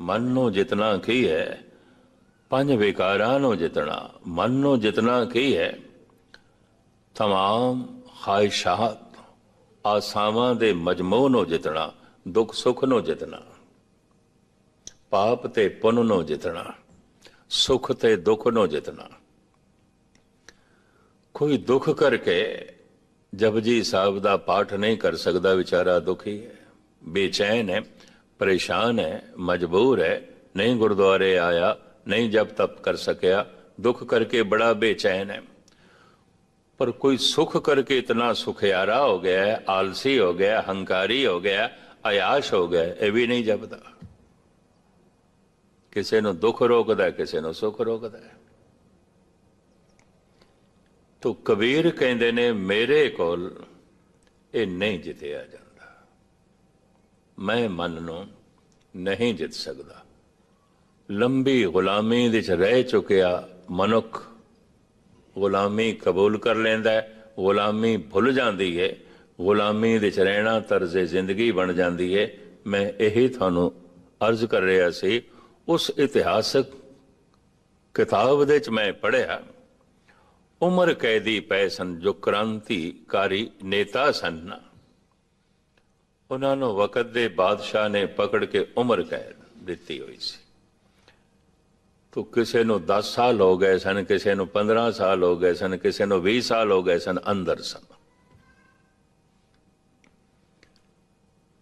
ਮਨ ਨੂੰ ਜਿਤਨਾ ਕੀ ਹੈ ਪੰਜ ਵਿਕਾਰਾਂ ਨੂੰ ਜਿਤਨਾ ਮਨ ਨੂੰ ਜਿਤਨਾ ਕੀ ਹੈ तमाम ਖਾਹਿਸ਼ਾਤ ਆਸਾਵਾਂ ਦੇ ਮਜਮੂ ਨੂੰ ਜਿਤਨਾ ਦੁੱਖ ਸੁੱਖ ਨੂੰ ਜਿਤਨਾ ਪਾਪ ਤੇ ਪੁੰਨ ਨੂੰ ਜਿਤਨਾ ਸੁਖ ਤੇ ਦੁੱਖ ਨੂੰ ਜਿਤਨਾ ਕੋਈ ਦੁੱਖ ਕਰਕੇ ਜਪਜੀ ਸਾਹਿਬ ਦਾ ਪਾਠ ਨਹੀਂ ਕਰ ਸਕਦਾ ਵਿਚਾਰਾ ਦੁਖੀ ਹੈ ਬੇਚੈਨ ਹੈ ਪਰੇਸ਼ਾਨ ਹੈ ਮਜਬੂਰ ਹੈ ਨਹੀਂ ਗੁਰਦੁਆਰੇ ਆਇਆ ਨਹੀਂ ਜਪ ਤਪ ਕਰ ਸਕਿਆ ਦੁੱਖ ਕਰਕੇ ਬੜਾ ਬੇਚੈਨ ਹੈ। ਪਰ ਕੋਈ ਸੁਖ ਕਰਕੇ ਇਤਨਾ ਸੁਖਿਆਰਾ ਹੋ ਗਿਆ ਹੈ, ਆਲਸੀ ਹੋ ਗਿਆ ਹੰਕਾਰੀ ਹੋ ਗਿਆ ਆਯਾਸ਼ ਹੋ ਗਿਆ ਇਹ ਵੀ ਨਹੀਂ ਜਪਦਾ। ਕਿਸੇ ਨੂੰ ਦੁੱਖ ਰੋਕਦਾ ਕਿਸੇ ਨੂੰ ਸੁਖ ਰੋਕਦਾ ਹੈ। ਤੋ ਕਬੀਰ ਕਹਿੰਦੇ ਨੇ ਮੇਰੇ ਕੋਲ ਇਹ ਨਹੀਂ ਜਿੱਤਿਆ ਜਾਂਦਾ। ਮੈਂ ਮਨ ਨੂੰ ਨਹੀਂ ਜਿੱਤ ਸਕਦਾ। ਲੰਬੀ ਗੁਲਾਮੀ ਵਿੱਚ ਰਹਿ ਚੁੱਕਿਆ ਮਨੁੱਖ ਗੁਲਾਮੀ ਕਬੂਲ ਕਰ ਲੈਂਦਾ ਹੈ, ਗੁਲਾਮੀ ਭੁੱਲ ਜਾਂਦੀ ਹੈ, ਗੁਲਾਮੀ ਵਿੱਚ ਰਹਿਣਾ ਤਰਜ਼ੇ ਜ਼ਿੰਦਗੀ ਬਣ ਜਾਂਦੀ ਹੈ। ਮੈਂ ਇਹੀ ਤੁਹਾਨੂੰ ਅਰਜ਼ ਕਰ ਰਿਹਾ ਸੀ, ਉਸ ਇਤਿਹਾਸਕ ਕਿਤਾਬ ਦੇ ਵਿੱਚ ਮੈਂ ਪੜ੍ਹਿਆ, ਉਮਰ ਕੈਦੀ ਪਏ ਸਨ, ਜੋ ਕ੍ਰਾਂਤੀਕਾਰੀ ਨੇਤਾ ਸਨ। ਉਹਨਾਂ ਨੂੰ ਵਕਤ ਦੇ ਬਾਦਸ਼ਾਹ ਨੇ ਪਕੜ ਕੇ ਉਮਰ ਕੈਦ ਦਿੱਤੀ ਹੋਈ ਸੀ। ਤੋ ਕਿਸੇ ਨੂੰ 10 ਸਾਲ ਹੋ ਗਏ ਸਨ, ਕਿਸੇ ਨੂੰ 15 ਸਾਲ ਹੋ ਗਏ ਸਨ, ਕਿਸੇ ਨੂੰ 20 ਸਾਲ ਹੋ ਗਏ ਸਨ, ਅੰਦਰ ਸਨ।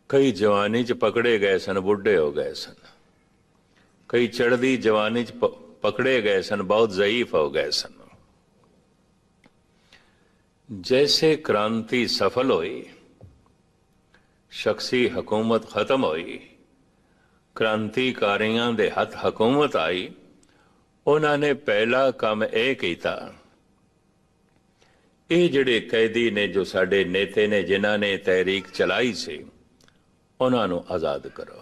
ਕਈ ਜਵਾਨੀ ਚ ਪਕੜੇ ਗਏ ਸਨ, ਬੁੱਢੇ ਹੋ ਗਏ ਸਨ। ਕਈ ਚੜ੍ਹਦੀ ਜਵਾਨੀ ਚ ਪਕੜੇ ਗਏ ਸਨ, ਬਹੁਤ ਜ਼ਈਫ ਹੋ ਗਏ ਸਨ। ਜੈਸੇ ਕ੍ਰਾਂਤੀ ਸਫਲ ਹੋਈ ਸ਼ਖਸੀ ਹਕੂਮਤ ਖਤਮ ਹੋਈ। ਕ੍ਰਾਂਤੀਕਾਰੀਆਂ ਦੇ ਹੱਥ ਹਕੂਮਤ ਆਈ। ਉਹਨਾਂ ਨੇ ਪਹਿਲਾ ਕੰਮ ਇਹ ਕੀਤਾ। ਇਹ ਜਿਹੜੇ ਕੈਦੀ ਨੇ ਜੋ ਸਾਡੇ ਨੇਤੇ ਨੇ, ਜਿਨ੍ਹਾਂ ਨੇ ਤਹਿਰੀਕ ਚਲਾਈ ਸੀ, ਉਹਨਾਂ ਨੂੰ ਆਜ਼ਾਦ ਕਰੋ।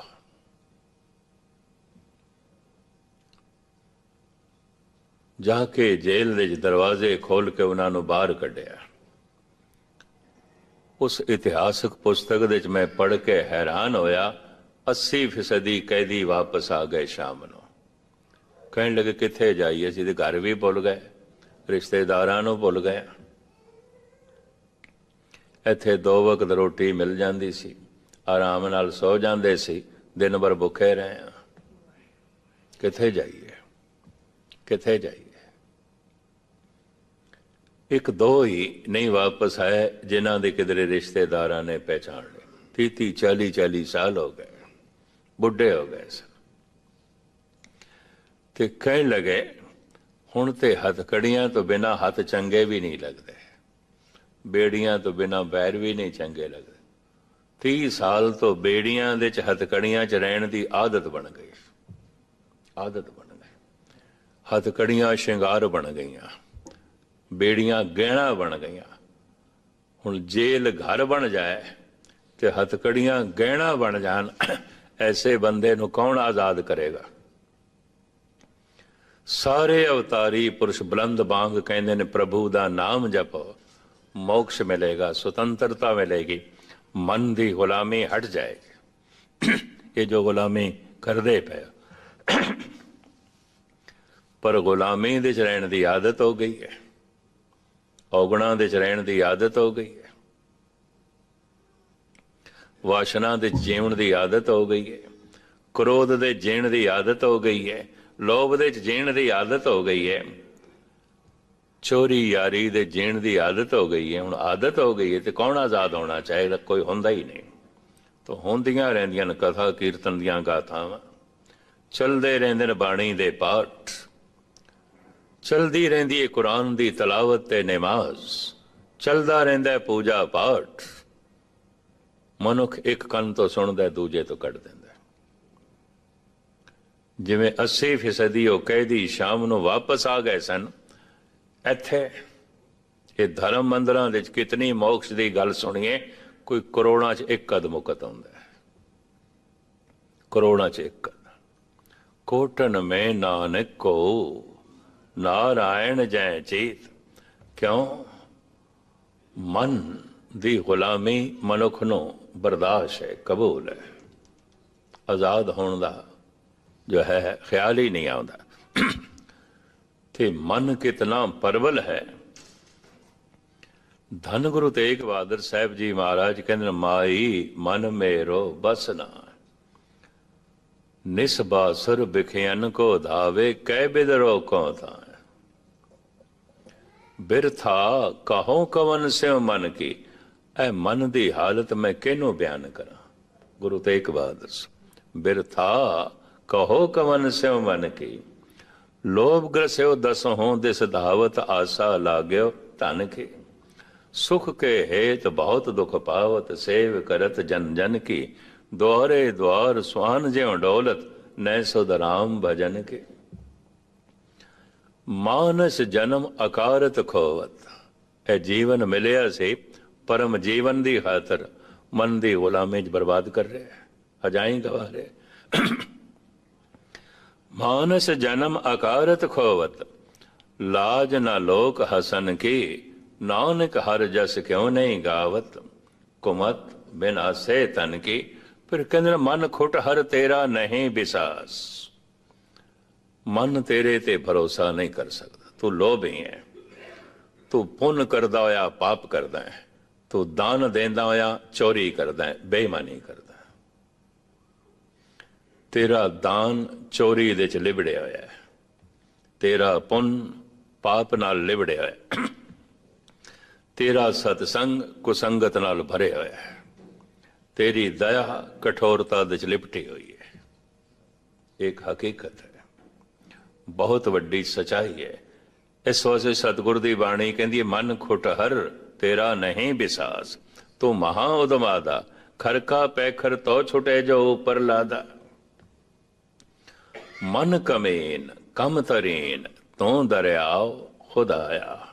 ਜਾ ਕੇ ਜੇਲ੍ਹ ਦੇ ਦਰਵਾਜ਼ੇ ਖੋਲ ਕੇ ਉਹਨਾਂ ਨੂੰ ਬਾਹਰ ਕੱਢਿਆ। ਉਸ ਇਤਿਹਾਸਕ ਪੁਸਤਕ ਦੇ ਵਿੱਚ ਮੈਂ ਪੜ੍ਹ ਕੇ ਹੈਰਾਨ ਹੋਇਆ 80% ਕੈਦੀ ਵਾਪਸ ਆ ਗਏ ਸ਼ਾਮ ਨੂੰ। ਕਹਿਣ ਲੱਗੇ, ਕਿੱਥੇ ਜਾਈਏ? ਅਸੀਂ ਤੇ ਘਰ ਵੀ ਭੁੱਲ ਗਏ, ਰਿਸ਼ਤੇਦਾਰਾਂ ਨੂੰ ਭੁੱਲ ਗਏ ਇੱਥੇ ਦੋ ਵਕਤ ਰੋਟੀ ਮਿਲ ਜਾਂਦੀ ਸੀ, ਆਰਾਮ ਨਾਲ ਸੌ ਜਾਂਦੇ ਸੀ, ਦਿਨ ਭਰ ਭੁੱਖੇ ਰਹੇ ਆ ਕਿੱਥੇ ਜਾਈਏ? ਕਿੱਥੇ ਜਾਈਏ? ਇੱਕ ਦੋ ਹੀ ਨਹੀਂ ਵਾਪਸ ਆਏ, ਜਿਨ੍ਹਾਂ ਦੇ ਕਿਧਰੇ ਰਿਸ਼ਤੇਦਾਰਾਂ ਨੇ ਪਹਿਚਾਣ ਲਈ 30 40 40 ਸਾਲ ਹੋ ਗਏ। ਬੁੱਢੇ ਹੋ ਗਏ ਸਨ ਤੇ ਕਹਿਣ ਲਗੇ, ਹੁਣ ਤੇ ਹੱਥ ਕੜੀਆਂ ਤੋਂ ਬਿਨਾ ਹੱਥ ਚੰਗੇ ਵੀ ਨਹੀਂ ਲੱਗਦੇ। ਬੇੜੀਆਂ ਤੋਂ ਬਿਨਾ ਬੈਰ ਵੀ ਨਹੀਂ ਚੰਗੇ ਲੱਗਦੇ। 30 ਸਾਲ ਤੋਂ ਬੇੜੀਆਂ ਦੇ ਚ ਹੱਥਕੜੀਆਂ ਚ ਰਹਿਣ ਦੀ ਆਦਤ ਬਣ ਗਈ। ਆਦਤ ਬਣ ਗਈ। ਹੱਥਕੜੀਆਂ ਸ਼ਿੰਗਾਰ ਬਣ ਗਈਆਂ। ਬੇੜੀਆਂ ਗਹਿਣਾ ਬਣ ਗਈਆਂ। ਹੁਣ ਜੇਲ ਘਰ ਬਣ ਜਾਏ ਤੇ ਹਥਕੜੀਆਂ ਗਹਿਣਾ ਬਣ ਜਾਣ, ਐਸੇ ਬੰਦੇ ਨੂੰ ਕੌਣ ਆਜ਼ਾਦ ਕਰੇਗਾ? ਸਾਰੇ ਅਵਤਾਰੀ ਪੁਰਸ਼ ਬੁਲੰਦ ਬਾਂਗ ਕਹਿੰਦੇ ਨੇ, ਪ੍ਰਭੂ ਦਾ ਨਾਮ ਜਪੋ, ਮੋਕਸ਼ ਮਿਲੇਗਾ, ਸੁਤੰਤਰਤਾ ਮਿਲੇਗੀ, ਮਨ ਦੀ ਗੁਲਾਮੀ ਹਟ ਜਾਏਗੀ। ਇਹ ਜੋ ਗੁਲਾਮੀ ਕਰਦੇ ਪਏ ਪਰ ਗੁਲਾਮੀ ਦੇ ਚ ਰਹਿਣ ਦੀ ਆਦਤ ਹੋ ਗਈ ਹੈ। ਔਗਣਾ ਦੇ ਚ ਰਹਿਣ ਦੀ ਆਦਤ ਹੋ ਗਈ ਹੈ। ਵਾਸ਼ਨਾ ਦੇ ਜੀਵਨ ਦੀ ਆਦਤ ਹੋ ਗਈ ਹੈ। ਕ੍ਰੋਧ ਦੇ ਜੀਣ ਦੀ ਆਦਤ ਹੋ ਗਈ ਹੈ। ਲੋਭ ਦੇ ਚ ਜੀਣ ਦੀ ਆਦਤ ਹੋ ਗਈ ਹੈ। ਚੋਰੀ ਯਾਰੀ ਦੇ ਜੀਣ ਦੀ ਆਦਤ ਹੋ ਗਈ ਹੈ। ਹੁਣ ਆਦਤ ਹੋ ਗਈ ਹੈ ਤੇ ਕੌਣ ਆਜ਼ਾਦ ਹੋਣਾ ਚਾਹੀਦਾ? ਕੋਈ ਹੁੰਦਾ ਹੀ ਨਹੀਂ। ਤੋ ਹੁੰਦੀਆਂ ਰਹਿੰਦੀਆਂ ਨੇ ਕਥਾ ਕੀਰਤਨ ਦੀਆਂ ਗਾਥਾਵਾਂ। ਚੱਲਦੇ ਰਹਿੰਦੇ ਨੇ ਬਾਣੀ ਦੇ ਪਾਠ। ਚਲਦੀ ਰਹਿੰਦੀ ਹੈ ਕੁਰਾਨ ਦੀ ਤਲਾਵਤ ਤੇ ਨਮਾਜ਼। ਚਲਦਾ ਰਹਿੰਦਾ ਹੈ ਪੂਜਾ ਪਾਠ। ਮਨੁੱਖ ਇੱਕ ਕੰਨ ਤੋਂ ਸੁਣਦਾ ਦੂਜੇ ਤੋਂ ਕੱਢ ਦਿੰਦਾ ਹੈ। ਜਿਵੇਂ 80% ਉਹ ਕੈਦੀ ਸ਼ਾਮ ਨੂੰ ਵਾਪਸ ਆ ਗਏ ਸਨ, ਇੱਥੇ ਇਹ ਧਰਮ ਮੰਦਰਾਂ ਵਿੱਚ ਕਿਤਨੀ ਮੋਕਸ਼ ਦੀ ਗੱਲ ਸੁਣੀਏ, ਕੋਈ ਕਰੋੜਾਂ 'ਚ ਇੱਕ ਕਦਮ ਮੁਕਤ ਆਉਂਦਾ ਹੈ ਕਰੋੜਾਂ 'ਚ ਇੱਕ। ਕੋਟਨ ਮੈਂ ਨਾਨਕ ਕੋ ਨਾਰਾਇਣ ਜੈ ਚੀਤ। ਕਿਉਂ? ਮਨ ਦੀ ਗੁਲਾਮੀ ਮਨੁੱਖ ਨੂੰ ਬਰਦਾਸ਼ ਹੈ, ਕਬੂਲ ਹੈ। ਆਜ਼ਾਦ ਹੋਣ ਦਾ ਜੋ ਹੈ, ਖਿਆਲ ਹੀ ਨਹੀਂ ਆਉਂਦਾ। ਤੇ ਮਨ ਕਿਤਨਾ ਪਰਵਲ ਹੈ। ਧੰਨ ਗੁਰੂ ਤੇਗ ਬਹਾਦਰ ਸਾਹਿਬ ਜੀ ਮਹਾਰਾਜ ਕਹਿੰਦੇ ਨੇ, ਮਾਈ ਮਨ ਮੇਰੋ ਬਸ ਨਾ। ਨਿਸਬਾਸੁਰ ਬਿਖਿਆਨ ਕੋ ਧਾਵੇ, ਕਹਿ ਬਿਦਰੋ ਕੋ ਤਾਂ ਬਿਰਥਾ ਕਹੋ ਕਵਨ ਸਿਉ ਮਨ ਕੀ। ਐ ਮਨ ਦੀ ਹਾਲਤ ਮੈਂ ਕਿਹਨੂੰ ਬਿਆਨ ਕਰਾਂ? ਗੁਰੂ ਤੇਗ ਬਹਾਦਰ ਸਾਹਿਬ। ਬਿਰਥਾ ਕਹੋ ਕਵਨ ਸਿਉ ਮਨ ਕੀ। ਲੋਭ ਗ੍ਰਸਿਓ ਦਸ ਦਿਸ ਧਾਵਤ ਆਸਾ ਲਾਗਿਓ ਧਨ ਕੇ। ਸੁਖ ਕੇ ਹੇਤ ਬਹੁਤ ਦੁਖ ਪਾਵਤ ਸੇਵ ਕਰਤ ਜਨ ਜਨ ਕੀ। ਦੁਆਰੇ ਦੁਆਰ ਸੁਆਨ ਜਿਉ ਡੋਲਤ, ਨੈ ਸੁਧ ਰਾਮ ਭਜਨ ਕੇ। ਮਾਨਸ ਜਨਮ ਅਕਾਰਤ ਖੋਵਤ। ਇਹ ਜੀਵਨ ਮਿਲਿਆ ਸੀ ਪਰਮ ਜੀਵਨ ਦੀ ਖਾਤਰ। ਮਨ ਦੀ ਗੁਲਾਮੀ ਚ ਬਰਬਾਦ ਕਰ ਰਿਹਾ ਹੈ। ਹਜਾਈ ਗਵਾ ਰਿਹਾ ਮਾਨਸ ਜਨਮ ਅਕਾਰਤ ਖੋਵਤ। ਲਾਜ ਨਾ ਲੋਕ ਹਸਨ ਕੀ, ਨਾਨਕ ਹਰ ਜਸ ਕਿਉ ਨਹੀਂ ਗਾਵਤ। ਕੁਮਤ ਬਿਨ ਆਸੇ ਤਨ ਕੀ, ਫਿਰ ਕਹਿੰਦੇ ਮਨ ਖੁੱਟ ਹਰ ਤੇਰਾ ਨਹੀਂ ਵਿਸਾਸ ਮਨ ਤੇਰੇ ਤੇ ਭਰੋਸਾ ਨਹੀਂ ਕਰ ਸਕਦਾ। ਤੂੰ ਲੋਭੀ ਹੈ ਤੂੰ ਪੁੰਨ ਕਰਦਾ ਹੋਇਆ, ਪਾਪ ਕਰਦਾ ਹੈ ਤੂੰ ਦਾਨ ਦੇਂਦਾ ਹੋਇਆ, ਚੋਰੀ ਕਰਦਾ ਹੈ ਬੇਈਮਾਨੀ ਕਰਦਾ ਹੈ ਤੇਰਾ ਦਾਨ ਚੋਰੀ ਦੇ ਚ ਲਿਬੜਿਆ ਹੋਇਆ ਹੈ ਤੇਰਾ ਪੁੰਨ ਪਾਪ ਨਾਲ ਲਿਬੜਿਆ ਹੋਇਆ ਹੈ ਤੇਰਾ ਸਤਸੰਗ ਕੁਸੰਗਤ ਨਾਲ ਭਰਿਆ ਹੋਇਆ ਹੈ ਤੇਰੀ ਦਇਆ ਕਠੋਰਤਾ ਦੇ ਚ ਲਿਪਟੀ ਹੋਈ ਹੈ ਇੱਕ ਹਕੀਕਤ ਹੈ ਬਹੁਤ ਵੱਡੀ ਸਚਾਈ ਹੈ। ਇਸ ਵਾਸਤੇ ਸਤਿਗੁਰ ਦੀ ਬਾਣੀ ਕਹਿੰਦੀ ਹੈ, ਮਨ ਖੁੱਟ ਹਰ, ਤੇਰਾ ਨਹੀਂ ਵਿਸਾਸ। ਤੂੰ ਮਹਾ ਉਦਮਾਦਾ ਖਰਕਾ ਪੈਖਰ ਤੋ ਛੁਟੇ ਜੋ ਉਪਰ ਲਾਦਾ। ਮਨ ਕਮੇਨ, ਕਮ ਤਰੇਨ, ਤੂੰ ਦਰਿਆਓ ਖੁਦਾਇਆ।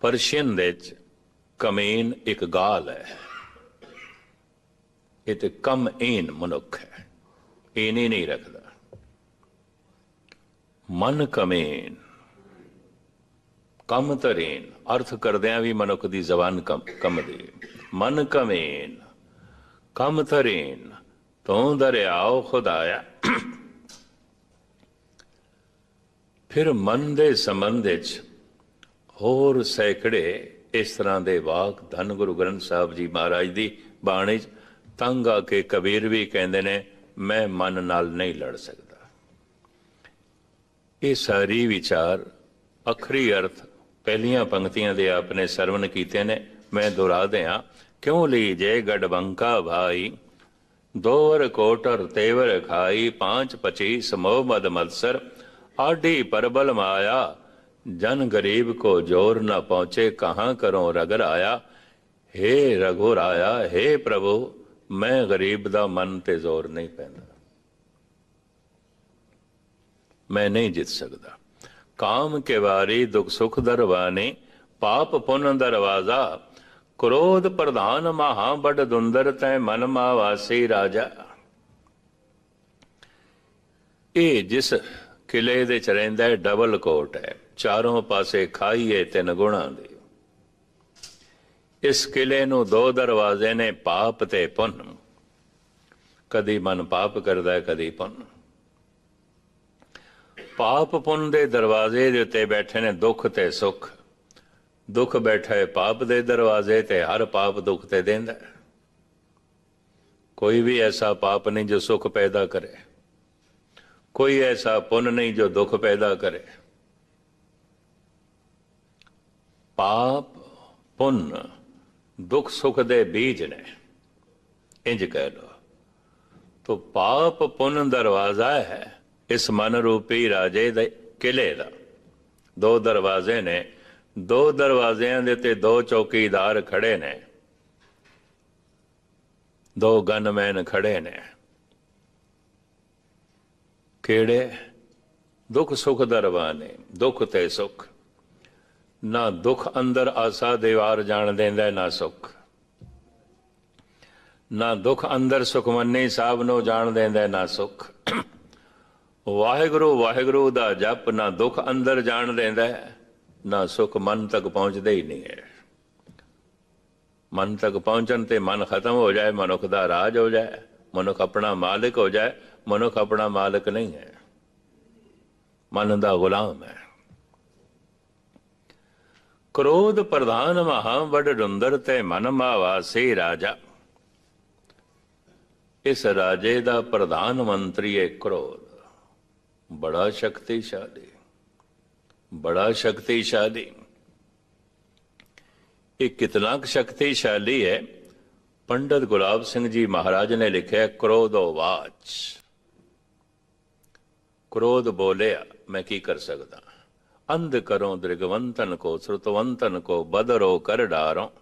ਪਰਸ਼ੀਅਨ ਵਿੱਚ ਕਮੇਨ ਇੱਕ ਗਾਲ ਹੈ। ਇਹ ਤੇ ਕਮ ਏਨ ਮਨੁੱਖ ਹੈ। ਇਹ ਨਹੀਂ ਨਹੀਂ ਰੱਖਦਾ। ਮਨ ਕਮੇਨ, ਕਮ ਤਰੀਨ ਅਰਥ ਕਰਦਿਆਂ ਵੀ ਮਨੁੱਖ ਦੀ ਜ਼ਬਾਨ ਕਮ, ਕਮਦੀ। ਮਨ ਕਮੇਨ, ਕਮ ਤਰੀਨ ਤੂੰ ਦਰਿਆਓ ਖੁਦਾਇਆ। ਫਿਰ ਮਨ ਦੇ ਸੰਬੰਧ ਵਿੱਚ ਹੋਰ ਸੈਕੜੇ ਇਸ ਤਰ੍ਹਾਂ ਦੇ ਵਾਕ ਧੰਨ ਗੁਰੂ ਗ੍ਰੰਥ ਸਾਹਿਬ ਜੀ ਮਹਾਰਾਜ ਦੀ ਬਾਣੀ 'ਚ ਤੰਗ ਆ ਕੇ ਕਬੀਰ ਵੀ ਕਹਿੰਦੇ ਨੇ, ਮੈਂ ਮਨ ਨਾਲ ਨਹੀਂ ਲੜ ਸਕਦਾ। ਇਹ ਸਾਰੇ ਵਿਚਾਰ ਅਖਰੀ ਅਰਥ ਪਹਿਲੀਆਂ ਪੰਕਤੀਆਂ ਦੇ ਆਪਨੇ ਸਰਵਨ ਕੀਤੇ ਨੇ। ਮੈਂ ਦੁਹਰਾ ਦਿਆਂ, ਕਿਉਂ ਲਈ ਜੈ ਗੜਬੰਕਾ ਭਾਈ? ਦੋਵਰ ਕੋਟਰ ਤੇਵਰ ਖਾਈ, ਪਾਂਚ ਪਚੀ ਸਮੋਹ ਮਦ ਮਤਸਰ। ਆਡੀ ਪਰਬਲ ਮਾਇਆ, ਜਨ ਗਰੀਬ ਕੋ ਜੋਰ ਨਾ ਪਹੁੰਚੇ, ਕਹਾਂ ਕਰੋ ਰਗਰ ਆਇਆ? ਹੇ ਰਗੋ ਰਾਇਆ ਹੇ ਪ੍ਰਭੂ, ਮੈਂ ਗਰੀਬ ਦਾ ਮਨ ਤੇ ਜ਼ੋਰ ਨਹੀਂ ਪੈਂਦਾ। ਮੈਂ ਨਹੀਂ ਜਿੱਤ ਸਕਦਾ। ਕਾਮ ਕੇ ਵਾਰੀ ਦੁਖ ਸੁਖ ਦਰਵਾਨੇ ਪਾਪ ਪੁੰਨ ਦਰਵਾਜ਼ਾ ਕ੍ਰੋਧ ਪ੍ਰਧਾਨ ਮਹਾ ਬੜ ਦੁੰਦਰ, ਤੈ ਮਨ ਮਾ ਰਾਜਾ। ਇਹ ਜਿਸ ਕਿਲੇ ਦੇ ਚ ਰਹਿੰਦਾ ਹੈ, ਡਬਲ ਕੋਟ ਹੈ। ਚਾਰੋਂ ਪਾਸੇ ਖਾਈ ਹੈ ਤਿੰਨ ਗੁਣਾ ਦੀ। ਇਸ ਕਿਲੇ ਨੂੰ ਦੋ ਦਰਵਾਜ਼ੇ ਨੇ, ਪਾਪ ਤੇ ਪੁੰਨ। ਕਦੀ ਮਨ ਪਾਪ ਕਰਦਾ ਹੈ, ਕਦੀ ਪੁੰਨ। ਪਾਪ ਪੁੰਨ ਦੇ ਦਰਵਾਜ਼ੇ ਦੇ ਉੱਤੇ ਬੈਠੇ ਨੇ ਦੁੱਖ ਤੇ ਸੁੱਖ। ਦੁੱਖ ਬੈਠਾ ਹੈ ਪਾਪ ਦੇ ਦਰਵਾਜ਼ੇ ਤੇ ਹਰ ਪਾਪ ਦੁੱਖ ਤੇ ਦਿੰਦਾ ਕੋਈ ਵੀ ਐਸਾ ਪਾਪ ਨਹੀਂ ਜੋ ਸੁੱਖ ਪੈਦਾ ਕਰੇ। ਕੋਈ ਐਸਾ ਪੁੰਨ ਨਹੀਂ ਜੋ ਦੁੱਖ ਪੈਦਾ ਕਰੇ। ਪਾਪ, ਪੁੰਨ, ਦੁੱਖ, ਸੁੱਖ ਦੇ ਬੀਜ ਨੇ। ਇੰਜ ਕਹਿ ਲੋ ਤੋ ਪਾਪ ਪੁੰਨ ਦਰਵਾਜ਼ਾ ਹੈ। ਇਸ ਮਨ ਰੂਪੀ ਰਾਜੇ ਦੇ ਕਿਲੇ ਦਾ। ਦੋ ਦਰਵਾਜ਼ੇ ਨੇ, ਦੋ ਦਰਵਾਜ਼ਿਆਂ ਦੇ ਤੇ ਦੋ ਚੌਕੀਦਾਰ ਖੜੇ ਨੇ। ਦੋ ਗਨਮੈਨ ਖੜੇ ਨੇ। ਕਿਹੜੇ? ਦੁੱਖ ਸੁਖ ਦਰਵਾਨੇ ਦੁੱਖ ਤੇ ਸੁਖ। ਨਾ ਦੁੱਖ ਅੰਦਰ ਆਸਾ ਦੀਵਾਰ ਜਾਣ ਦਿੰਦਾ, ਨਾ ਸੁਖ। ਨਾ ਦੁੱਖ ਅੰਦਰ ਸੁਖਮਨੀ ਸਾਹਿਬ ਨੂੰ ਜਾਣ ਦਿੰਦਾ, ਨਾ ਸੁਖ। ਵਾਹਿਗੁਰੂ ਵਾਹਿਗੁਰੂ ਦਾ ਜਪ ਨਾ ਦੁੱਖ ਅੰਦਰ ਜਾਣ ਦਿੰਦਾ ਨਾ ਸੁਖ ਮਨ ਤੱਕ ਪਹੁੰਚਦਾ ਹੀ ਨਹੀਂ ਹੈ। ਮਨ ਤੱਕ ਪਹੁੰਚਣ ਤੇ ਮਨ ਖਤਮ ਹੋ ਜਾਏ, ਮਨੁੱਖ ਦਾ ਰਾਜ ਹੋ ਜਾਏ, ਮਨੁੱਖ ਆਪਣਾ ਮਾਲਕ ਹੋ ਜਾਏ, ਮਨੁੱਖ ਆਪਣਾ ਮਾਲਕ ਨਹੀਂ ਹੈ। ਮਨ ਦਾ ਗੁਲਾਮ ਹੈ। ਕ੍ਰੋਧ ਪ੍ਰਧਾਨ ਮਹਾ ਵਡ ਰੁੰਦਰ ਤੇ ਮਨ ਮਾਵਾਸੀ ਰਾਜਾ। ਇਸ ਰਾਜੇ ਦਾ ਪ੍ਰਧਾਨ ਮੰਤਰੀ ਹੈ ਕ੍ਰੋਧ। ਬੜਾ ਸ਼ਕਤੀਸ਼ਾਲੀ ਬੜਾ ਸ਼ਕਤੀਸ਼ਾਲੀ ਇਹ ਕਿਤਨਾ ਕੁ ਸ਼ਕਤੀਸ਼ਾਲੀ ਹੈ? ਪੰਡਤ ਗੁਲਾਬ ਸਿੰਘ ਜੀ ਮਹਾਰਾਜ ਨੇ ਲਿਖਿਆ, ਕ੍ਰੋਧੋ ਵਾਚ। ਕ੍ਰੋਧ ਬੋਲਿਆ, ਮੈਂ ਕੀ ਕਰ ਸਕਦਾ? ਅੰਧ ਕਰੋ, ਦ੍ਰਿਗਵੰਤਨ ਕੋ, ਸ੍ਰੁਤਵੰਤਨ ਕੋ, ਬਦਰੋ ਕਰ ਡਾਰੋ।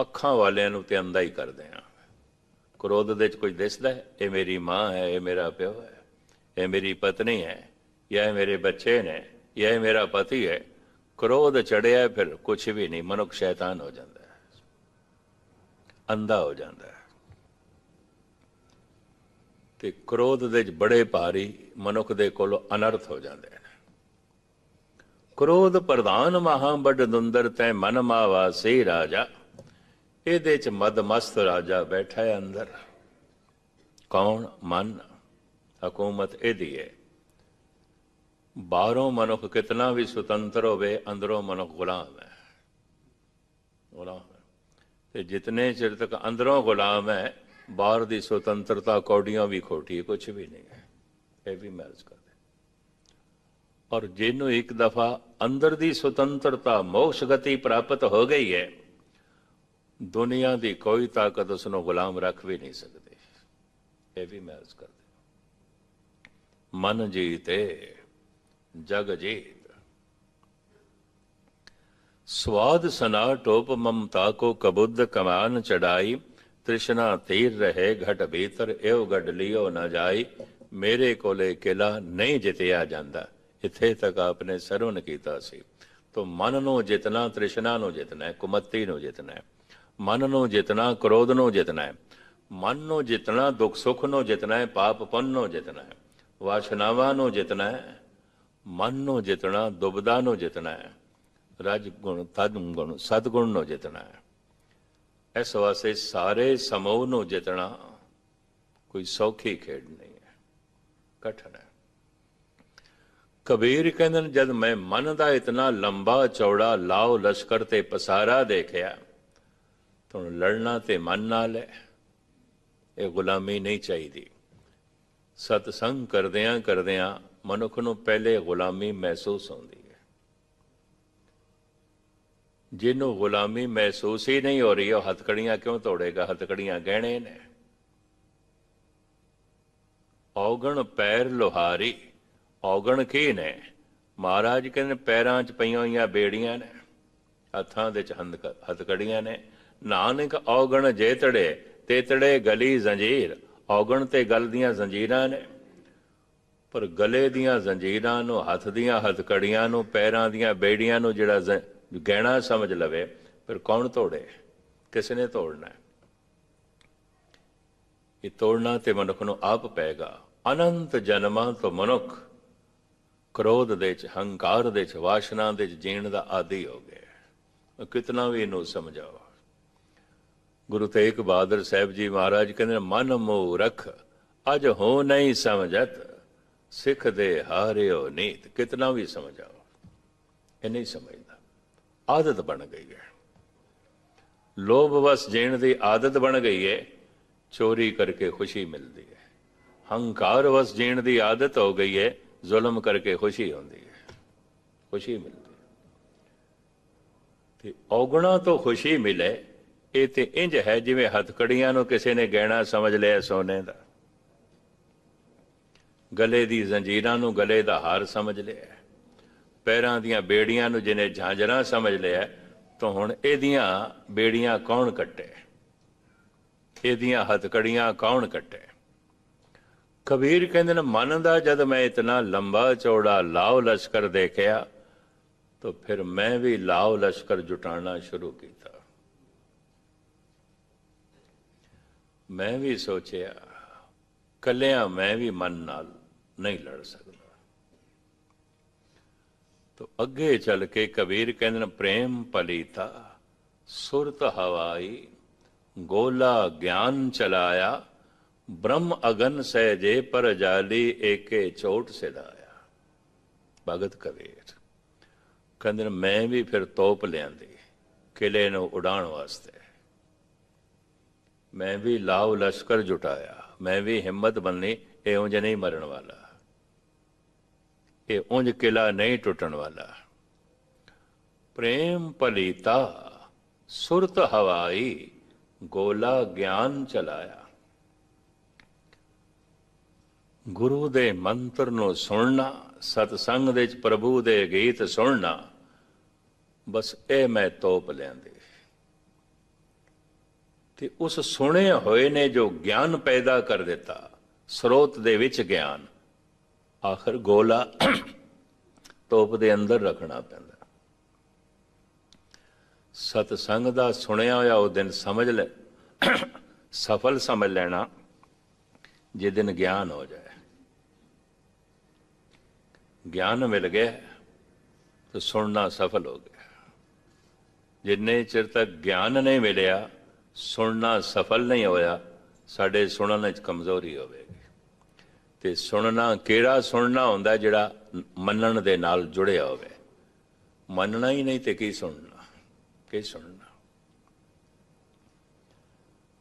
ਅੱਖਾਂ ਵਾਲਿਆਂ ਨੂੰ ਤੇ ਅੰਦਾ ਹੀ ਕਰਦੇ ਆ ਕ੍ਰੋਧ ਦੇ ਵਿੱਚ ਕੁਝ ਦਿਸਦਾ ਹੈ? ਇਹ ਮੇਰੀ ਮਾਂ ਹੈ, ਇਹ ਮੇਰਾ ਪਿਓ ਹੈ। ਇਹ ਮੇਰੀ ਪਤਨੀ ਹੈ ਜਾਂ ਇਹ ਮੇਰੇ ਬੱਚੇ ਨੇ ਜਾਂ ਮੇਰਾ ਪਤੀ ਹੈ। ਕ੍ਰੋਧ ਚੜਿਆ ਫਿਰ ਕੁਝ ਵੀ ਨਹੀਂ, ਮਨੁੱਖ ਸ਼ੈਤਾਨ ਹੋ ਜਾਂਦਾ ਹੈ। ਅੰਧਾ ਹੋ ਜਾਂਦਾ ਹੈ। ਤੇ ਕ੍ਰੋਧ ਦੇ ਚ ਬੜੇ ਭਾਰੀ ਮਨੁੱਖ ਦੇ ਕੋਲ ਅਨਰਥ ਹੋ ਜਾਂਦੇ ਨੇ। ਕ੍ਰੋਧ ਪ੍ਰਧਾਨ ਮਹਾ ਬੜ ਦੁੰਦਰ ਤੈ ਮਨ ਮਾਵਾ ਸੇ ਰਾਜਾ। ਇਹਦੇ ਚ ਮਦਮਸਤ ਰਾਜਾ ਬੈਠਾ ਹੈ ਅੰਦਰ। ਕੌਣ? ਮਨ। ਹਕੂਮਤ ਇਹਦੀ ਹੈ ਬਾਹਰੋਂ ਮਨੁੱਖ ਕਿਤਨਾ ਵੀ ਸੁਤੰਤਰ ਹੋਵੇ, ਅੰਦਰੋਂ ਮਨੁੱਖ ਗੁਲਾਮ ਹੈ। ਗੁਲਾਮ ਹੈ। ਤੇ ਜਿਤਨੇ ਚਿਰ ਤੱਕ ਅੰਦਰੋਂ ਗੁਲਾਮ ਹੈ, ਬਾਹਰ ਦੀ ਸੁਤੰਤਰਤਾ ਕੌਡੀਆਂ ਵੀ ਖੋਟੀ ਕੁਝ ਵੀ ਨਹੀਂ ਹੈ। ਇਹ ਵੀ ਮੈਰਜ਼ ਕਰਦੇ ਔਰ ਜਿਹਨੂੰ ਇੱਕ ਦਫਾ ਅੰਦਰ ਦੀ ਸੁਤੰਤਰਤਾ, ਮੋਕਸ਼ ਗਤੀ ਪ੍ਰਾਪਤ ਹੋ ਗਈ ਹੈ, ਦੁਨੀਆ ਦੀ ਕੋਈ ਤਾਕਤ ਉਸ ਨੂੰ ਗੁਲਾਮ ਰੱਖ ਵੀ ਨਹੀਂ ਸਕਦੀ। ਇਹ ਵੀ ਮੈਰਜ਼ ਕਰਦੇ ਮਨ ਜੀਤੇ, ਜਗ ਜੀਤ। ਸਵਾਦ ਸਨਾ ਟੋਪ ਮਮਤਾ ਕੋ ਕਬੁੱਧ ਕਮਾਨ ਚੜਾਈ, ਤ੍ਰਿਸ਼ਨਾ ਤੀਰ ਰਹੇ ਘਟ ਬੀਤਰ ਇਹੋ ਗੱਡ ਲਿਓ ਨਾ ਜਾਈ। ਮੇਰੇ ਕੋਲੇ ਕਿਲਾ ਨਹੀਂ ਜਿਤਿਆ ਜਾਂਦਾ, ਇੱਥੇ ਤੱਕ ਆਪਨੇ ਸਰਵਨ ਕੀਤਾ ਸੀ। ਤੋ ਮਨ ਨੂੰ ਜਿਤਨਾ ਤ੍ਰਿਸ਼ਨਾ ਨੂੰ ਜਿਤਨਾ, ਕੁਮਤੀ ਨੂੰ ਜਿਤਨਾ, ਮਨ ਨੂੰ ਜਿਤਨਾ, ਕ੍ਰੋਧ ਨੂੰ ਜਿਤਨਾ, ਮਨ ਨੂੰ ਜਿਤਨਾ, ਦੁੱਖ ਸੁੱਖ ਨੂੰ ਜਿਤਨਾ, ਪਾਪ ਪੁੰਨ ਨੂੰ ਜਿਤਨਾ। ਵਾਸ਼ਨਾਵਾਂ ਨੂੰ ਜਿੱਤਣਾ ਹੈ ਮਨ ਨੂੰ ਜਿੱਤਣਾ ਦੁਬਦਾ ਨੂੰ ਜਿੱਤਣਾ ਹੈ ਰਜ ਗੁਣ ਤਦ ਗੁਣ ਸਤਗੁਣ ਨੂੰ ਜਿੱਤਣਾ ਹੈ। ਇਸ ਵਾਸਤੇ ਸਾਰੇ ਸਮੂਹ ਨੂੰ ਜਿੱਤਣਾ ਕੋਈ ਸੌਖੀ ਖੇਡ ਨਹੀਂ ਹੈ ਕਠਨ ਹੈ। ਕਬੀਰ ਕਹਿੰਦੇ ਨੇ, ਜਦ ਮੈਂ ਮਨ ਦਾ ਇਤਨਾ ਲੰਬਾ ਚੌੜਾ ਲਾਓ ਲਸ਼ਕਰ ਤੇ ਪਸਾਰਾ ਦੇਖਿਆ ਤਾਂ ਲੜਨਾ ਤੇ ਮਨ ਨਾਲ ਹੈ ਇਹ ਗੁਲਾਮੀ ਨਹੀਂ ਚਾਹੀਦੀ। ਸਤਸੰਗ ਕਰਦਿਆਂ ਕਰਦਿਆਂ ਮਨੁੱਖ ਨੂੰ ਪਹਿਲੇ ਗੁਲਾਮੀ ਮਹਿਸੂਸ ਹੁੰਦੀ ਹੈ। ਜਿਹਨੂੰ ਗੁਲਾਮੀ ਮਹਿਸੂਸ ਹੀ ਨਹੀਂ ਹੋ ਰਹੀ, ਉਹ ਹਥਕੜੀਆਂ ਕਿਉਂ ਤੋੜੇਗਾ? ਹਥਕੜੀਆਂ ਗਹਿਣੇ ਨੇ। ਔਗਣ ਪੈਰ ਲੋਹਾਰੀ, ਔਗਣ ਕੀ ਨੇ? ਮਹਾਰਾਜ ਕਹਿੰਦੇ ਪੈਰਾਂ 'ਚ ਪਈਆਂ ਹੋਈਆਂ ਬੇੜੀਆਂ ਨੇ, ਹੱਥਾਂ ਦੇ 'ਚ ਹੰਦ- ਹਥਕੜੀਆਂ ਨੇ। ਨਾਨਕ ਔਗਣ ਜੇਤੜੇ ਤੇਤੜੇ ਗਲੀ ਜ਼ੰਜੀਰ ਔਗਣ ਤੇ ਗਲ ਦੀਆਂ ਜ਼ੰਜੀਰਾਂ ਨੇ, ਪਰ ਗਲੇ ਦੀਆਂ ਜ਼ੰਜੀਰਾਂ ਨੂੰ, ਹੱਥ ਦੀਆਂ ਹਥਕੜੀਆਂ ਨੂੰ, ਪੈਰਾਂ ਦੀਆਂ ਬੇੜੀਆਂ ਨੂੰ ਜਿਹੜਾ ਗਹਿਣਾ ਸਮਝ ਲਵੇ, ਫਿਰ ਕੌਣ ਤੋੜੇ? ਕਿਸ ਨੇ ਤੋੜਨਾ? ਇਹ ਤੋੜਨਾ ਤੇ ਮਨੁੱਖ ਨੂੰ ਆਪ ਪਏਗਾ। ਅਨੰਤ ਜਨਮਾਂ ਤੋਂ ਮਨੁੱਖ ਕ੍ਰੋਧ ਦੇ ਚ, ਹੰਕਾਰ ਦੇ ਚ, ਵਾਸ਼ਨਾ ਦੇ ਚ ਜੀਣ ਦਾ ਆਦੀ ਹੋ ਗਿਆ। ਕਿਤਨਾ ਵੀ ਇਹਨੂੰ ਸਮਝਾਓ। ਗੁਰੂ ਤੇਗ ਬਹਾਦਰ ਸਾਹਿਬ ਜੀ ਮਹਾਰਾਜ ਕਹਿੰਦੇ ਮਨ ਮੋਹ ਰਖ ਅਜ ਹੋ ਨਹੀਂ ਸਮਝਤ, ਸਿੱਖ ਦੇ ਹਾਰਿਓ ਨੀਤ। ਕਿਤਨਾ ਵੀ ਸਮਝਾਓ, ਇਹ ਨਹੀਂ ਸਮਝਦਾ। ਆਦਤ ਬਣ ਗਈ ਹੈ। ਲੋਭ ਵਸ ਜੀਣ ਦੀ ਆਦਤ ਬਣ ਗਈ ਹੈ, ਚੋਰੀ ਕਰਕੇ ਖੁਸ਼ੀ ਮਿਲਦੀ ਹੈ। ਹੰਕਾਰ ਵਸ ਜੀਣ ਦੀ ਆਦਤ ਹੋ ਗਈ ਹੈ, ਜ਼ੁਲਮ ਕਰਕੇ ਖੁਸ਼ੀ ਹੁੰਦੀ ਹੈ। ਖੁਸ਼ੀ ਮਿਲਦੀ ਹੈ। ਤੇ ਔਗਣਾ ਤੋਂ ਖੁਸ਼ੀ ਮਿਲੇ ਇਹ ਤੇ ਇੰਜ ਹੈ ਜਿਵੇਂ ਹੱਥਕੜੀਆਂ ਨੂੰ ਕਿਸੇ ਨੇ ਗਹਿਣਾ ਸਮਝ ਲਿਆ ਸੋਨੇ ਦਾ। ਗਲੇ ਦੀ ਜ਼ੰਜੀਰਾਂ ਨੂੰ ਗਲੇ ਦਾ ਹਾਰ ਸਮਝ ਲਿਆ। ਪੈਰਾਂ ਦੀਆਂ ਬੇੜੀਆਂ ਨੂੰ ਜਿਹਨੇ ਝਾਂਜਰਾਂ ਸਮਝ ਲਿਆ, ਤਾਂ ਹੁਣ ਇਹਦੀਆਂ ਬੇੜੀਆਂ ਕੌਣ ਕੱਟੇ? ਇਹਦੀਆਂ ਹਥਕੜੀਆਂ ਕੌਣ ਕੱਟੇ? ਕਬੀਰ ਕਹਿੰਦੇ ਨੇ, ਮਨ ਦਾ ਜਦ ਮੈਂ ਇਤਨਾ ਲੰਬਾ ਚੌੜਾ ਲਾਉ ਲਸ਼ਕਰ ਦੇਖਿਆ, ਤਾਂ ਫਿਰ ਮੈਂ ਵੀ ਲਾਉ ਲਸ਼ਕਰ ਜੁਟਾਉਣਾ ਸ਼ੁਰੂ ਕੀਤਾ। ਮੈਂ ਵੀ ਸੋਚਿਆ ਕੱਲਿਆਂ ਮੈਂ ਵੀ ਮਨ ਨਾਲ ਨਹੀਂ ਲੜ ਸਕਦਾ। ਤੋ ਅੱਗੇ ਚੱਲ ਕੇ ਕਬੀਰ ਕਹਿੰਦੇ ਨੇ ਪ੍ਰੇਮ ਪਲੀਤਾ ਸੁਰਤ ਹਵਾਈ ਗੋਲਾ ਗਿਆਨ ਚਲਾਇਆ ਬ੍ਰਹਮ ਅਗਨ ਸਹਿਜੇ ਪਰ ਜਾਲੀ ਏਕੇ ਚੋਟ ਸਿਧਾਇਆ। ਭਗਤ ਕਬੀਰ ਕਹਿੰਦੇ ਨੇ, ਮੈਂ ਵੀ ਫਿਰ ਤੋਪ ਲਿਆਂਦੀ ਕਿਲੇ ਨੂੰ ਉਡਾਣ ਵਾਸਤੇ। ਮੈਂ ਵੀ ਲਾਵ ਲਸ਼ਕਰ ਜੁਟਾਇਆ, ਮੈਂ ਵੀ ਹਿੰਮਤ ਬੰਨੀ ਇਹ ਉਂਝ ਨਹੀਂ ਮਰਨ ਵਾਲਾ, ਇਹ ਉਂਝ ਕਿਲਾ ਨਹੀਂ ਟੁੱਟਣ ਵਾਲਾ। ਪ੍ਰੇਮ ਭਲੀਤਾ, ਸੁਰਤ ਹਵਾਈ, ਗੋਲਾ ਗਿਆਨ ਚਲਾਇਆ। ਗੁਰੂ ਦੇ ਮੰਤਰ ਨੂੰ ਸੁਣਨਾ, ਸਤਸੰਗ ਦੇ ਵਿੱਚ ਪ੍ਰਭੂ ਦੇ ਗੀਤ ਸੁਣਨਾ, ਬਸ ਇਹ ਮੈਂ ਤੋਪ ਲਿਆਂਦੀ। ਤੇ ਉਸ ਸੁਣੇ ਹੋਏ ਨੇ ਜੋ ਗਿਆਨ ਪੈਦਾ ਕਰ ਦਿੱਤਾ, ਸਰੋਤ ਦੇ ਵਿੱਚ ਗਿਆਨ। ਆਖਰ ਗੋਲਾ ਤੋਪ ਦੇ ਅੰਦਰ ਰੱਖਣਾ ਪੈਂਦਾ। ਸਤ ਸੰਗ ਦਾ ਸੁਣਿਆ ਹੋਇਆ ਉਹ ਦਿਨ ਸਮਝ ਲੈ, ਸਫਲ ਸਮਝ ਲੈਣਾ, ਜੇ ਦਿਨ ਗਿਆਨ ਹੋ ਜਾਏ। ਗਿਆਨ ਮਿਲ ਗਿਆ, ਤਾਂ ਸੁਣਨਾ ਸਫਲ ਹੋ ਗਿਆ। ਜਿੰਨੇ ਚਿਰ ਤੱਕ ਗਿਆਨ ਨਹੀਂ ਮਿਲਿਆ ਸੁਣਨਾ ਸਫਲ ਨਹੀਂ ਹੋਇਆ, ਸਾਡੇ ਸੁਣਨ ਵਿੱਚ ਕਮਜ਼ੋਰੀ ਹੋਵੇਗੀ। ਤੇ ਸੁਣਨਾ, ਕਿਹੜਾ ਸੁਣਨਾ ਹੁੰਦਾ ਜਿਹੜਾ ਮੰਨਣ ਦੇ ਨਾਲ ਜੁੜਿਆ ਹੋਵੇ? ਮੰਨਣਾ ਹੀ ਨਹੀਂ ਤੇ ਕੀ ਸੁਣਨਾ? ਕੀ ਸੁਣਨਾ?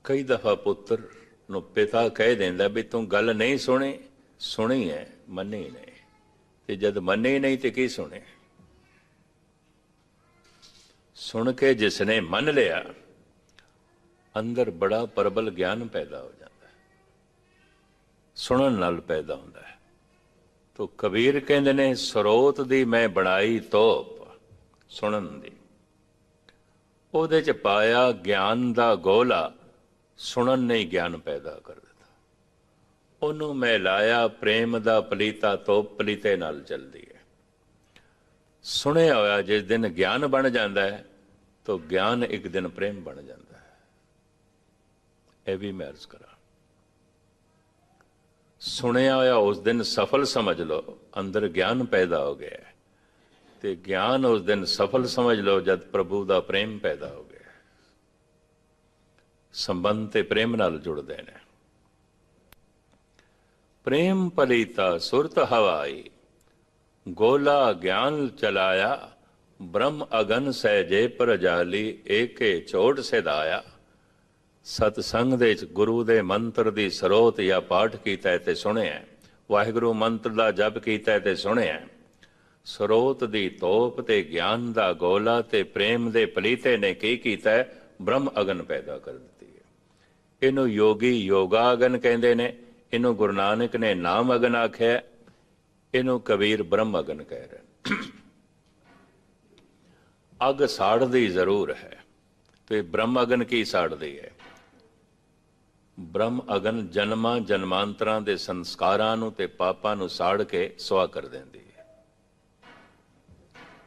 ਕਈ ਦਫਾ ਪੁੱਤਰ ਨੂੰ ਪਿਤਾ ਕਹਿ ਦਿੰਦਾ ਵੀ ਤੂੰ ਗੱਲ ਨਹੀਂ ਸੁਣੀ ਸੁਣੀ ਹੈ ਮੰਨੀ ਨਹੀਂ। ਤੇ ਜਦ ਮੰਨੇ ਨਹੀਂ ਤੇ ਕੀ ਸੁਣੇ? ਸੁਣ ਕੇ ਜਿਸ ਨੇ ਮੰਨ ਲਿਆ ਅੰਦਰ ਬੜਾ ਪਰਬਲ ਗਿਆਨ ਪੈਦਾ ਹੋ ਜਾਂਦਾ ਹੈ। ਸੁਣਨ ਨਾਲ ਪੈਦਾ ਹੁੰਦਾ ਹੈ। ਤੋ ਕਬੀਰ ਕਹਿੰਦੇ ਨੇ, ਸਰੋਤ ਦੀ ਮੈਂ ਬਣਾਈ ਤੋਪ ਸੁਣਨ ਦੀ। ਉਹਦੇ ਚ ਪਾਇਆ ਗਿਆਨ ਦਾ ਗੋਲਾ ਸੁਣਨ ਨਹੀਂ ਗਿਆਨ ਪੈਦਾ ਕਰ ਦਿੱਤਾ। ਉਹਨੂੰ ਮੈਂ ਲਾਇਆ, ਪ੍ਰੇਮ ਦਾ ਪਲੀਤਾ, ਤੋਪ ਪਲੀਤੇ ਨਾਲ ਚੱਲਦੀ ਹੈ। ਸੁਣਿਆ ਹੋਇਆ ਜਿਸ ਦਿਨ ਗਿਆਨ ਬਣ ਜਾਂਦਾ ਹੈ, ਤਾਂ ਗਿਆਨ ਇੱਕ ਦਿਨ ਪ੍ਰੇਮ ਬਣ ਜਾਂਦਾ ਹੈ। ਇਹ ਵੀ ਮੈਂ ਅਰਜ਼ ਕਰਾਂ। ਸੁਣਿਆ ਹੋਇਆ ਉਸ ਦਿਨ ਸਫਲ ਸਮਝ ਲਓ, ਅੰਦਰ ਗਿਆਨ ਪੈਦਾ ਹੋ ਗਿਆ ਤੇ ਗਿਆਨ ਉਸ ਦਿਨ ਸਫਲ ਸਮਝ ਲਓ ਜਦ ਪ੍ਰਭੂ ਦਾ ਪ੍ਰੇਮ ਪੈਦਾ ਹੋ ਗਿਆ ਸੰਬੰਧ ਤੇ ਪ੍ਰੇਮ ਨਾਲ ਜੁੜਦੇ ਨੇ। ਪ੍ਰੇਮ ਪਲੀਤਾ ਸੁਰਤ ਹਵਾਈ, ਗੋਲਾ ਗਿਆਨ ਚਲਾਇਆ, ਬ੍ਰਹਮ ਅਗਨ ਸਹਿਜੇ ਪ੍ਰਜਾਲੀ ਏਕੇ ਚੋਟ ਸਿਧਾਇਆ ਸਤ ਸੰਗ ਦੇ ਵਿੱਚ ਗੁਰੂ ਦੇ ਮੰਤਰ ਦੀ ਸਰੋਤ ਜਾਂ ਪਾਠ ਕੀਤਾ ਹੈ ਤੇ ਸੁਣਿਆ ਵਾਹਿਗੁਰੂ ਮੰਤਰ ਦਾ ਜਪ ਕੀਤਾ ਹੈ ਤੇ ਸੁਣਿਆ ਸਰੋਤ ਦੀ ਤੋਪ ਤੇ ਗਿਆਨ ਦਾ ਗੋਲਾ ਤੇ ਪ੍ਰੇਮ ਦੇ ਪਲੀਤੇ ਨੇ ਕੀ ਕੀਤਾ ਬ੍ਰਹਮ ਅਗਨ ਪੈਦਾ ਕਰ ਦਿੱਤੀ ਹੈ। ਇਹਨੂੰ ਯੋਗੀ ਯੋਗਾ ਅਗਨ ਕਹਿੰਦੇ ਨੇ। ਇਹਨੂੰ ਗੁਰੂ ਨਾਨਕ ਨੇ ਨਾਮ ਅਗਨ ਆਖਿਆ ਇਹਨੂੰ ਕਬੀਰ ਬ੍ਰਹਮ ਅਗਨ ਕਹਿ ਰਹੇ ਨੇ। ਅਗ ਸਾੜਦੀ ਜ਼ਰੂਰ ਹੈ। ਤੇ ਬ੍ਰਹਮ ਅਗਨ ਕੀ ਸਾੜਦੀ ਹੈ? ਬ੍ਰਹਮ ਅਗਨ ਜਨਮਾਂ ਜਨਮਾਂਤਰਾਂ ਦੇ ਸੰਸਕਾਰਾਂ ਨੂੰ ਤੇ ਪਾਪਾਂ ਨੂੰ ਸਾੜ ਕੇ ਸਵਾ ਕਰ ਦਿੰਦੀ ਹੈ।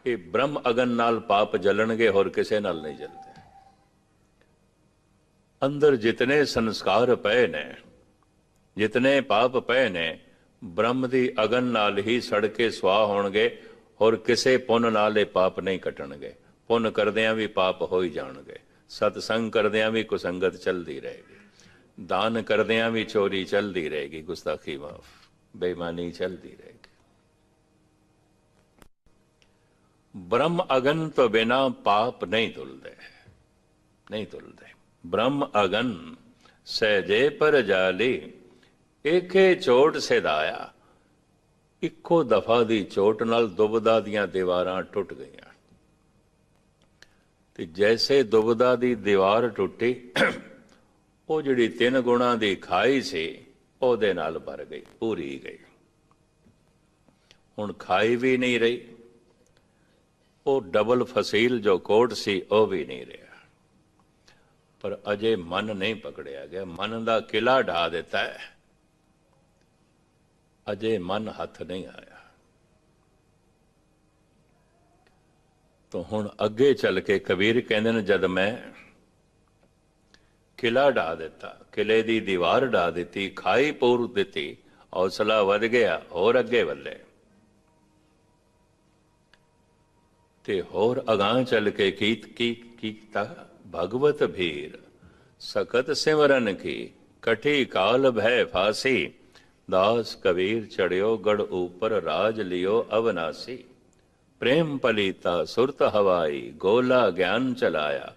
ਇਹ ਬ੍ਰਹਮ ਅਗਨ ਨਾਲ ਪਾਪ ਜਲਣਗੇ, ਹੋਰ ਕਿਸੇ ਨਾਲ ਨਹੀਂ ਜਲਦੇ। ਅੰਦਰ ਜਿਤਨੇ ਸੰਸਕਾਰ ਪਏ ਨੇ, ਜਿਤਨੇ ਪਾਪ ਪਏ ਨੇ, ਬ੍ਰਹਮ ਦੀ ਅਗਨ ਨਾਲ ਹੀ ਸੜ ਕੇ ਸਵਾਹ ਹੋਣਗੇ, ਹੋਰ ਕਿਸੇ ਪੁੰਨ ਨਾਲ ਇਹ ਪਾਪ ਨਹੀਂ ਕਟਣਗੇ। ਪੁੰਨ ਕਰਦਿਆਂ ਵੀ ਪਾਪ ਹੋ ਹੀ ਜਾਣਗੇ। ਸਤਸੰਗ ਕਰਦਿਆਂ ਵੀ ਕੁਸੰਗਤ ਚੱਲਦੀ ਰਹੇਗੀ। ਦਾਨ ਕਰਦਿਆਂ ਵੀ ਚੋਰੀ ਚੱਲਦੀ ਰਹੇਗੀ, ਗੁਸਤਾਖੀ ਮਾਫ, ਬੇਈਮਾਨੀ ਚੱਲਦੀ ਰਹੇਗੀ। ਬ੍ਰਹਮ ਅਗਨ ਤੋਂ ਬਿਨਾ ਪਾਪ ਨਹੀਂ ਧੁਲਦੇ ਨਹੀਂ ਧੁਲਦੇ ਬ੍ਰਹਮ ਅਗਨ, ਸਹਿਜੇ ਪਰ ਜਾਲੀ, ਏਕੇ ਚੋਟ ਸਿਧਾਇਆ। ਇੱਕੋ ਦਫਾ ਦੀ ਚੋਟ ਨਾਲ ਦੁਬਦਾ ਦੀਆਂ ਦੀਵਾਰਾਂ ਟੁੱਟ ਗਈਆਂ। ਤੇ ਜੈਸੇ ਦੁਬਦਾ ਦੀ ਦੀਵਾਰ ਟੁੱਟੀ ਉਹ ਜਿਹੜੀ ਤਿੰਨ ਗੁਣਾ ਦੀ ਖਾਈ ਸੀ, ਉਹਦੇ ਨਾਲ ਭਰ ਗਈ, ਪੂਰੀ ਗਈ। ਹੁਣ ਖਾਈ ਵੀ ਨਹੀਂ ਰਹੀ, ਉਹ ਡਬਲ ਫਸੀਲ ਜੋ ਕੋਟ ਸੀ, ਉਹ ਵੀ ਨਹੀਂ ਰਿਹਾ। ਪਰ ਅਜੇ ਮਨ ਨਹੀਂ ਪਕੜਿਆ ਗਿਆ, ਮਨ ਦਾ ਕਿਲਾ ਢਾ ਦਿੱਤਾ ਹੈ। ਅਜੇ ਮਨ ਹੱਥ ਨਹੀਂ ਆਇਆ। ਤਾਂ ਹੁਣ ਅੱਗੇ ਚੱਲ ਕੇ ਕਬੀਰ ਕਹਿੰਦੇ ਨੇ, ਜਦ ਮੈਂ ਕਿਲਾ ਢਾ ਦਿੱਤਾ, ਕਿਲੇ ਦੀ ਦੀਵਾਰ ਢਾ ਦਿੱਤੀ, ਖਾਈ ਪੂਰ ਦਿੱਤੀ, ਹੌਸਲਾ ਵਧ ਗਿਆ, ਹੋਰ ਅੱਗੇ ਵੱਲੇ। ਤੇ ਹੋਰ ਅਗਾਹ ਚੱਲ ਕੇ ਕੀਤ ਕੀ ਕੀਤਾ, ਭਗਵਤ ਭੀਰ ਸਖਤ ਸਿਮਰਨ ਕੀ, ਕਠੀ ਕਾਲ ਭੈ ਫਾਸੀ, ਦਾਸ ਕਬੀਰ ਚੜਿਓ ਗੜ ਉਪਰ ਰਾਜ ਲਿਓ ਅਵਨਾਸੀ। ਪ੍ਰੇਮ ਪਲੀਤਾ ਸੁਰਤ ਹਵਾਈ, ਗੋਲਾ ਗਿਆਨ ਚਲਾਇਆ,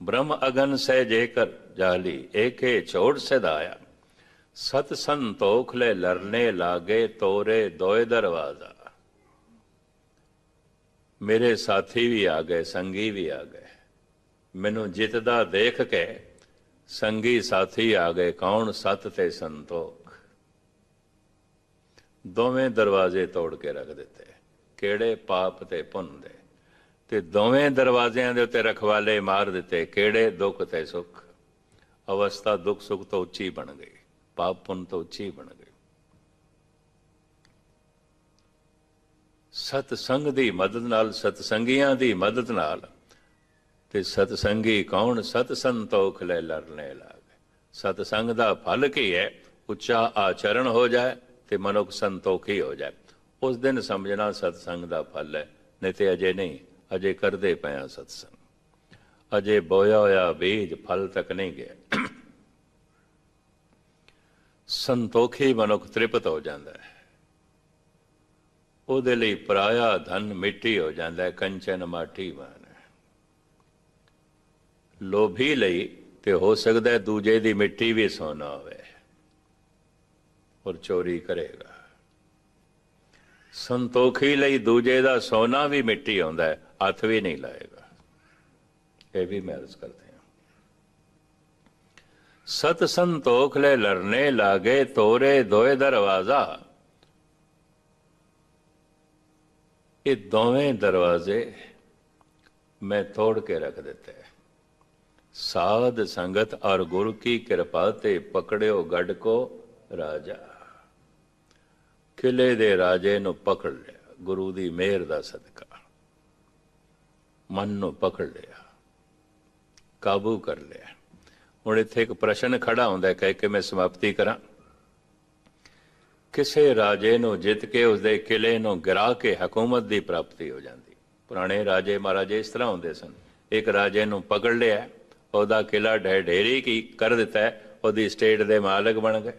ਬ੍ਰਹਮ ਅਗਨ ਸਹਿ ਜੇਕਰ ਜਾਲੀ, ਏਕੇ ਛੋੜ ਸਦਾਇਆ। ਸਤ ਸੰਤੋਖ ਲੈ ਲਰਨੇ ਲਾਗੇ ਤੋਰੇ ਦੋਏ ਦਰਵਾਜ਼ਾ। ਮੇਰੇ ਸਾਥੀ ਵੀ ਆ ਗਏ, ਸੰਗੀ ਵੀ ਆ ਗਏ। ਮੈਨੂੰ ਜਿੱਤਦਾ ਦੇਖ ਕੇ ਸੰਗੀ ਸਾਥੀ ਆ ਗਏ, ਕੌਣ ਸਤ ਤੇ ਸੰਤੋਖ? ਦੋਵੇਂ ਦਰਵਾਜ਼ੇ ਤੋੜ ਕੇ ਰੱਖ ਦਿੱਤੇ, ਕਿਹੜੇ ਪਾਪ ਤੇ ਪੁੰਨ ਦੇ? ਤੇ ਦੋਵੇਂ ਦਰਵਾਜ਼ਿਆਂ ਦੇ ਉੱਤੇ ਰਖਵਾਲੇ ਮਾਰ ਦਿੱਤੇ, ਕਿਹੜੇ ਦੁੱਖ ਤੇ ਸੁੱਖ? ਅਵਸਥਾ ਦੁੱਖ ਸੁੱਖ ਤੋਂ ਉੱਚੀ ਬਣ ਗਈ, ਪਾਪ ਪੁੰਨ ਤੋਂ ਉੱਚੀ ਬਣ ਗਈ। ਸਤਸੰਗ ਦੀ ਮਦਦ ਨਾਲ, ਸਤਸੰਗੀਆਂ ਦੀ ਮਦਦ ਨਾਲ, ਤੇ ਸਤਸੰਗੀ ਕੌਣ? ਸਤ ਸੰਤੋਖ ਲੈ ਲਰਨੇ ਲਾਗੇ। ਸਤ ਸੰਗ ਦਾ ਫਲ ਕੀ ਹੈ? ਉੱਚਾ ਆਚਰਣ ਹੋ ਜਾਏ ਤੇ ਮਨੁੱਖ ਸੰਤੋਖੀ ਹੋ ਜਾਏ। ਉਸ ਦਿਨ ਸਮਝਣਾ ਸਤਸੰਗ ਦਾ ਫਲ ਹੈ, ਨਹੀਂ ਤੇ ਅਜੇ ਨਹੀਂ, ਅਜੇ ਕਰਦੇ ਪਿਆ ਸਤ ਸੰਗ ਅਜੇ ਬੋਇਆ ਹੋਇਆ ਬੀਜ ਫਲ ਤੱਕ ਨਹੀਂ ਗਿਆ। ਸੰਤੋਖੀ ਮਨੁੱਖ ਤ੍ਰਿਪਤ ਹੋ ਜਾਂਦਾ ਹੈ। ਉਹਦੇ ਲਈ ਪਰਾਇਆ ਧਨ ਮਿੱਟੀ ਹੋ ਜਾਂਦਾ ਹੈ, ਕੰਚਨ ਮਾਟੀ ਬਣ ਲੋਭੀ ਲਈ ਤੇ ਹੋ ਸਕਦਾ ਹੈ ਦੂਜੇ ਦੀ ਮਿੱਟੀ ਵੀ ਸੋਨਾ ਹੋਵੇ ਔਰ ਚੋਰੀ ਕਰੇਗਾ। ਸੰਤੋਖੀ ਲਈ ਦੂਜੇ ਦਾ ਸੋਨਾ ਵੀ ਮਿੱਟੀ ਆਉਂਦਾ ਹੈ, ਹੱਥ ਵੀ ਨਹੀਂ ਲਾਏਗਾ। ਇਹ ਵੀ ਮਹਿਰਜ ਕਰਦੇ ਹਾਂ। ਸਤ ਸੰਤੋਖ ਲੈ ਲਰਨੇ ਲਾਗੇ ਤੋਰੇ ਦੋਏ ਦਰਵਾਜ਼ਾ। ਇਹ ਦੋਵੇਂ ਦਰਵਾਜ਼ੇ ਮੈਂ ਤੋੜ ਕੇ ਰੱਖ ਦਿੱਤੇ। ਸਾਧ ਸੰਗਤ ਔਰ ਗੁਰੂ ਕੀ ਕਿਰਪਾ ਤੇ ਪਕੜਿਓ ਗੱਡ ਕੋ ਰਾਜਾ। ਕਿਲੇ ਦੇ ਰਾਜੇ ਨੂੰ ਪਕੜ ਲਿਆ, ਗੁਰੂ ਦੀ ਮਿਹਰ ਦਾ ਸਦਕਾ। ਮਨ ਨੂੰ ਪਕੜ ਲਿਆ, ਕਾਬੂ ਕਰ ਲਿਆ। ਹੁਣ ਇੱਥੇ ਇੱਕ ਪ੍ਰਸ਼ਨ ਖੜਾ ਹੁੰਦਾ ਹੈ, ਕਹਿ ਕੇ ਮੈਂ ਸਮਾਪਤੀ ਕਰਾਂ। ਕਿਸੇ ਰਾਜੇ ਨੂੰ ਜਿੱਤ ਕੇ ਉਸਦੇ ਕਿਲੇ ਨੂੰ ਗਿਰਾ ਕੇ ਹਕੂਮਤ ਦੀ ਪ੍ਰਾਪਤੀ ਹੋ ਜਾਂਦੀ। ਪੁਰਾਣੇ ਰਾਜੇ ਮਹਾਰਾਜੇ ਇਸ ਤਰ੍ਹਾਂ ਹੁੰਦੇ ਸਨ। ਇੱਕ ਰਾਜੇ ਨੂੰ ਪਕੜ ਲਿਆ, ਉਹਦਾ ਕਿਲਾ ਢਹਿ ਢੇਰੀ ਕੀ ਕਰ ਦਿੱਤਾ, ਉਹਦੀ ਸਟੇਟ ਦੇ ਮਾਲਕ ਬਣ ਗਏ।